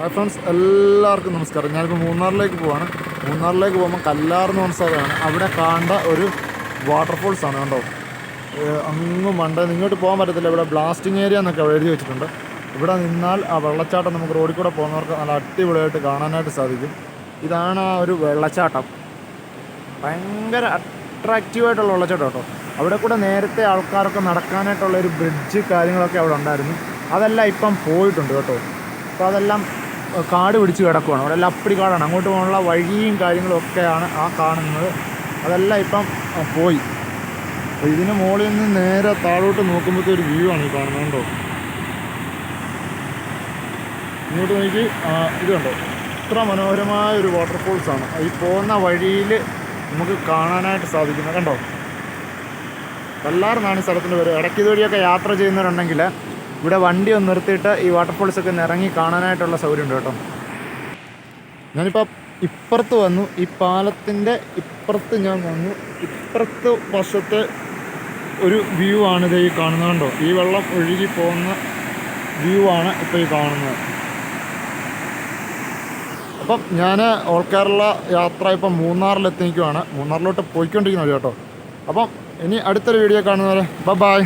Hi friends എല്ലാവർക്കും നമസ്കാരം. ഞാനിപ്പോൾ മൂന്നാറിലേക്ക് പോവാണ്. മൂന്നാറിലേക്ക് പോകുമ്പോൾ കല്ലാർ എന്ന് പറഞ്ഞ സ്ഥലമാണ്. അവിടെ കാണേണ്ട ഒരു വാട്ടർഫോൾസ് ആണ് കണ്ടോ? അങ്ങും മണ്ട. ഇങ്ങോട്ട് പോകാൻ പറ്റത്തില്ല. ഇവിടെ ബ്ലാസ്റ്റിംഗ് ഏരിയ എന്നൊക്കെ എഴുതി വെച്ചിട്ടുണ്ട്. ഇവിടെ നിന്നാൽ ആ വെള്ളച്ചാട്ടം നമുക്ക് റോഡിൽ കൂടെ പോകുന്നവർക്ക് നല്ല അടിപൊളിയായിട്ട് കാണാനായിട്ട് സാധിക്കും. ഇതാണ് ആ ഒരു വെള്ളച്ചാട്ടം. ഭയങ്കര അട്രാക്റ്റീവായിട്ടുള്ള വെള്ളച്ചാട്ടം കേട്ടോ. അവിടെ കൂടെ നേരത്തെ ആൾക്കാരൊക്കെ നടക്കാനായിട്ടുള്ള ഒരു ബ്രിഡ്ജ് കാര്യങ്ങളൊക്കെ അവിടെ ഉണ്ടായിരുന്നു. അതെല്ലാം ഇപ്പം പോയിട്ടുണ്ട് കേട്ടോ. അപ്പോൾ അതെല്ലാം കാട് പിടിച്ച് കിടക്കുവാണ്. അവിടെ എല്ലാം അപ്പടി കാടാണ്. അങ്ങോട്ട് പോകാനുള്ള വഴിയും കാര്യങ്ങളും ഒക്കെയാണ് ആ കാണുന്നത്. അതെല്ലാം ഇപ്പം പോയി. അപ്പോൾ ഇതിന് മുകളിൽ നിന്ന് നേരെ താഴോട്ട് നോക്കുമ്പോഴത്തെ ഒരു വ്യൂ ആണ് ഈ കാണുന്നത് കണ്ടോ? ഇങ്ങോട്ട് നോക്കി ഇത് കണ്ടോ? ഇത്ര മനോഹരമായ ഒരു വാട്ടർഫോൾസ് ആണ്. ഈ പോകുന്ന വഴിയിൽ നമുക്ക് കാണാനായിട്ട് സാധിക്കുന്നത്. കണ്ടോ? കല്ലാർന്നാണ് ഈ സ്ഥലത്തിന്റെ പേര്. ഇടയ്ക്ക് ഇതുവഴിയൊക്കെ യാത്ര ചെയ്യുന്നവരുണ്ടെങ്കിൽ ഇവിടെ വണ്ടി ഒന്ന് നിർത്തിയിട്ട് ഈ വാട്ടർഫോൾസ് ഒക്കെ ഒന്ന് ഇറങ്ങി കാണാനായിട്ടുള്ള സൗകര്യം ഉണ്ട് കേട്ടോ. ഞാനിപ്പോൾ ഇപ്പുറത്ത് വന്നു. ഈ പാലത്തിന്റെ ഇപ്പുറത്ത് ഞാൻ വന്നു. ഇപ്പുറത്ത് വശത്തെ ഒരു വ്യൂ ആണ് ഇത് ഈ കാണുന്നത് കണ്ടോ? ഈ വെള്ളം ഒഴുകി പോകുന്ന വ്യൂ ആണ് ഇപ്പോൾ ഈ കാണുന്നത്. അപ്പം ഞാൻ ഓൾ കേരള യാത്ര ഇപ്പം മൂന്നാറിലെത്തി നിൽക്കുവാണ് മൂന്നാറിലോട്ട് പോയിക്കൊണ്ടിരിക്കുന്നത് കേട്ടോ. അപ്പം ഇനി അടുത്തൊരു വീഡിയോ കാണുന്നവരെ. ബൈ